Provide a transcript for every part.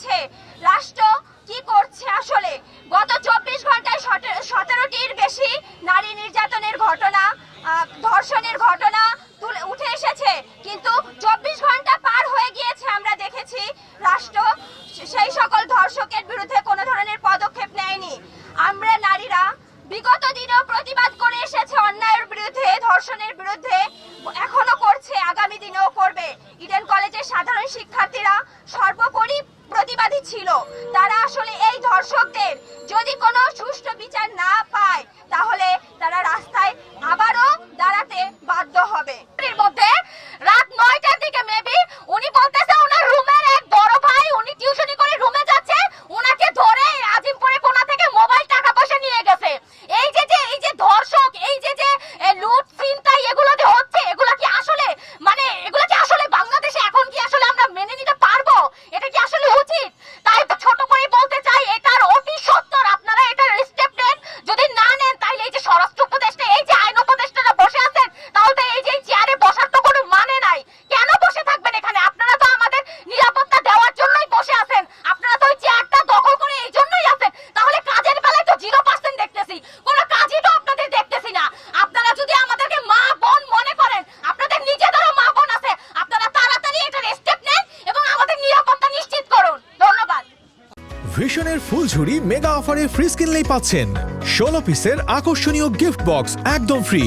যাচ্ছে। রাষ্ট্র কি করছে আসলে? গত চব্বিশ ঘন্টায় সতেরোটির বেশি নারী নির্যাতনের ঘটনা ধর্ষণের ঘটনা উঠে এসেছে। কিন্তু চব্বিশ ঘণ্টা পার হয়ে গিয়েছে আমরা দেখেছি, রাষ্ট্র সেই সকল ধর্ষকের বিরুদ্ধে কোনো ধরনের পদক্ষেপ নেয়নি। আমরা নারীরা বিগত দিনেও প্রতিবাদ করে এসেছে অন্যায়ের বিরুদ্ধে, ধর্ষণের বিরুদ্ধে, এখনও করছে, আগামী দিনেও করবে। ইডেন কলেজের সাধারণ শিক্ষার্থীরা সর্বোপরি প্রতিবাদী ছিল। তারা আসলে এই ধর্ষকদের। যদি কোনো সুষ্ঠু বিচার না পায়, তাহলে তারা রাস্তায় আবারও দাঁড়াতে বাধ্য হবে এর মধ্যে রাত নয়টার দিকে মেবি উনি বলতেছে ওনার রুমের এক বড় ভাই উনি টিউশনি করে রুমে যাচ্ছে ওনাকে ধরে আজিমপুরে কোনা থেকে মোবাইল টাকা পয়সা নিয়ে গেছে এই যে যে এই যে ধর্ষক এই যে যে এ, লুট চিন্তাই এগুলো যে হচ্ছে এগুলো কি আসলে মানে এগুলো কি আসলে বাংলাদেশে এখন কি আসলে আমরা মেনে নিতে পারব এটা কি আসলে উচিত তাই তো ছোট করে বলতে চাই এটার অতি সত্তর আপনারা এটার স্টেপ নেন যদি না নেন তাহলে এই যে স্বরাষ্ট্র উপদেষ্টা এই যে আইন উপদেষ্টারা বসে আছেন তাহলে এই যে চেয়ারে বসার তো কোনো মানে নাই কেন বসে থাকবেন এখানে আপনারা তো আমাদের নিরাপত্তা দেওয়ার জন্যই বসে আছেন। আপনারা তো ওই চেয়ারটা দখল করে এই জন্যই আছেন। তাহলে কাজের বেলায় তো জিরো পার্সেন্ট দেখতেছি। কোনো কাজই তো আপনাদের দেখতেছি না। আপনারা যদি আমাদেরকে মা, বোন মনে করেন, আপনাদের নিজেদেরও মা, বোন আছে, আপনারা তাড়াতাড়ি এটার স্টেপ নেন এবং আমাদের নিরাপত্তা নিশ্চিত করুন। ধন্যবাদ। ভিশনের ফুলঝুরি মেগা অফারে ফ্রি কিনলেই পাচ্ছেন। ষোলো পিসের আকর্ষণীয় গিফট বক্স একদম ফ্রি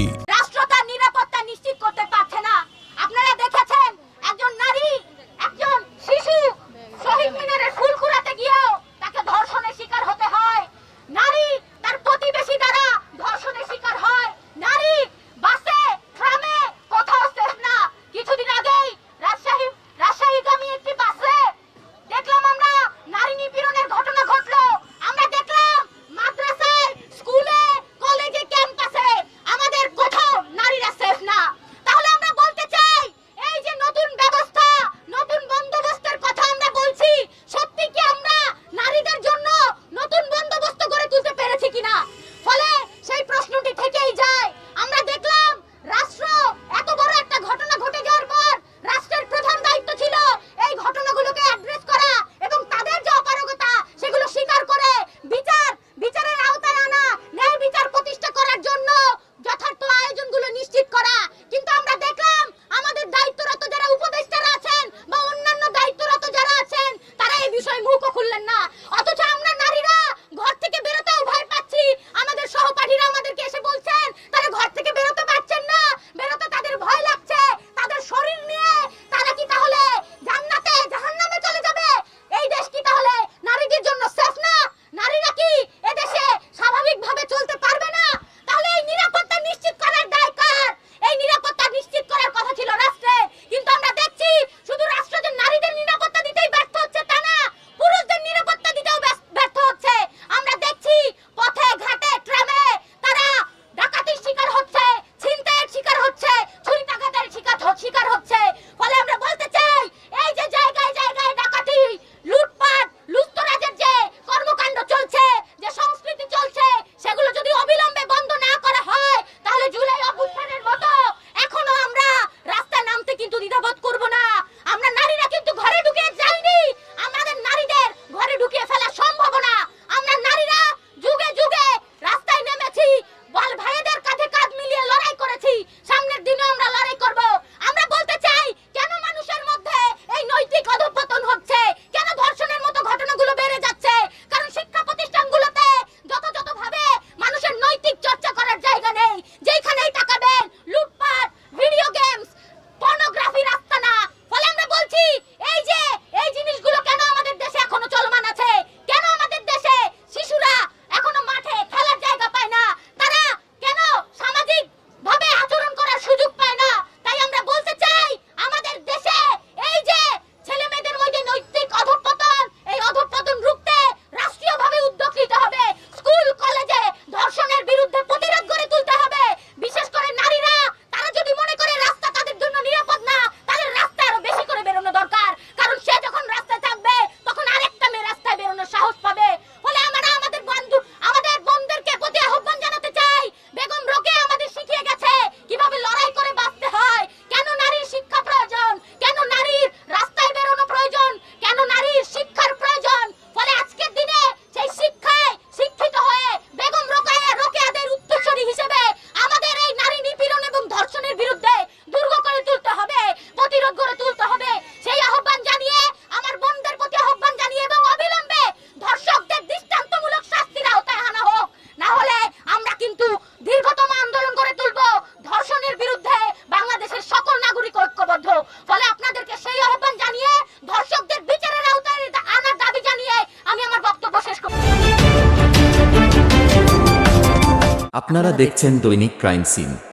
আপনারা দেখছেন দৈনিক ক্রাইম সিন।